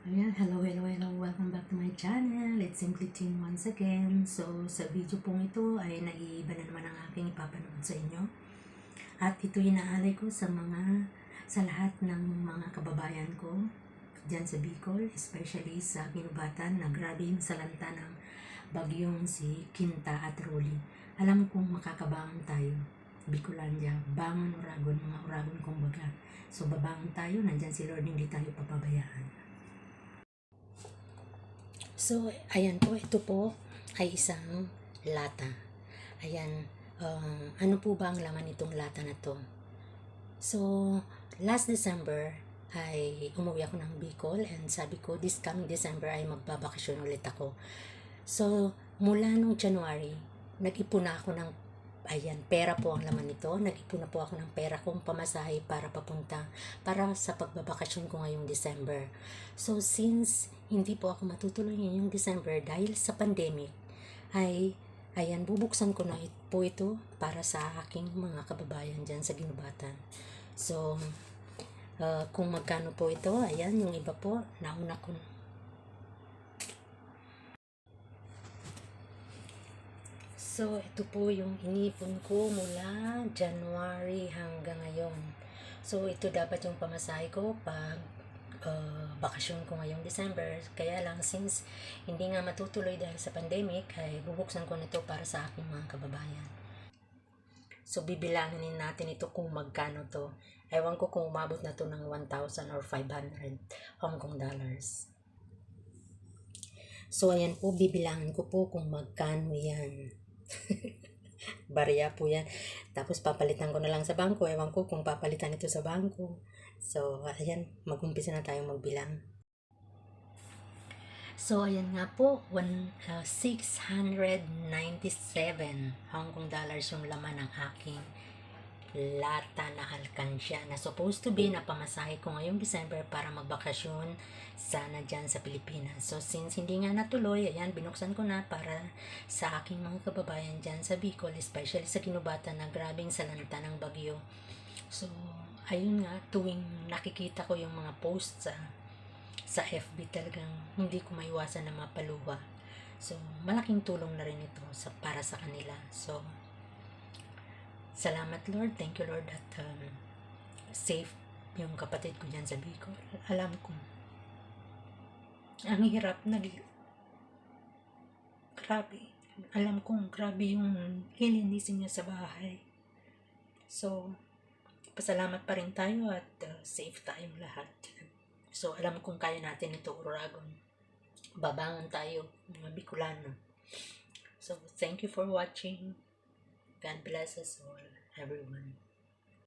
Ayan, hello, hello, hello. Welcome back to my channel. It's Simply Teen once again. So, sa video pong ito ay naiiba na naman ang aking ipapanood sa inyo. At ito inaalay ko sa mga, sa lahat ng mga kababayan ko dyan sa Bicol, especially sa Kinubatan na grabe yung salanta ng bagyong si Kinta at Rolly. Alam kong makakabangon tayo. Bicolandia, bangon uragon, mga uragon kumbaga. So, babangon tayo, nandyan si Lord, hindi tayo papabayaan. So, ayan po, ito po ay isang lata. Ayan, um, ano po ba ang laman nitong lata na to? So, last December ay umuwi ako ng Bicol and sabi ko, this coming December ay magbabakasyon ulit ako. So, mula nung January, nag-ipon na ako ng Ayan, pera po ang laman nito. Nag-ipon na po ako ng pera kong pamasahe para papunta, para sa pagbabakasyon ko ngayong December. So, since hindi po ako matutuloy ngayong December dahil sa pandemic, ay, ayan, bubuksan ko na it- po ito para sa aking mga kababayan dyan sa Ginubatan. So, uh, kung magkano po ito, ayan, yung iba po, nauna ko So, ito po yung inipon ko mula January hanggang ngayon. So, ito dapat yung pamasahe ko pag uh, bakasyon ko ngayong December. Kaya lang, since hindi nga matutuloy dahil sa pandemic, ay bubuksan ko nito para sa aking mga kababayan. So, bibilangin natin ito kung magkano to. Ewan ko kung umabot na to ng 1,000 or 500 Hong Kong dollars. So, ayan po, bibilangin ko po kung magkano yan. Barya po yan. Tapos papalitan ko na lang sa bangko. Ewan ko kung papalitan ito sa bangko. So, ayan, mag-umpisa na tayong magbilang. So, ayan nga po, one, uh, 697 Hong Kong dollars yung laman ng aking lata na alkansya na supposed to be na pamasahe ko ngayong December para magbakasyon sana dyan sa Pilipinas. So, since hindi nga natuloy, ayan, binuksan ko na para sa aking mga kababayan dyan sa Bicol, especially sa Kinubatan na grabing salanta ng bagyo. So, ayun nga, tuwing nakikita ko yung mga posts sa sa FB talagang hindi ko maiwasan na mapaluwa. So, malaking tulong na rin ito sa, para sa kanila. So, salamat Lord. Thank you Lord at um, safe yung kapatid ko dyan sa Bicol. Alam ko, ang hirap na grabe. Alam kong grabe yung hilinisin niya sa bahay. So, pasalamat pa rin tayo at uh, safe tayong lahat. So, alam kong kaya natin ito, Uragon. Babangon tayo, mga Bicolano. So, thank you for watching. God bless us all, everyone.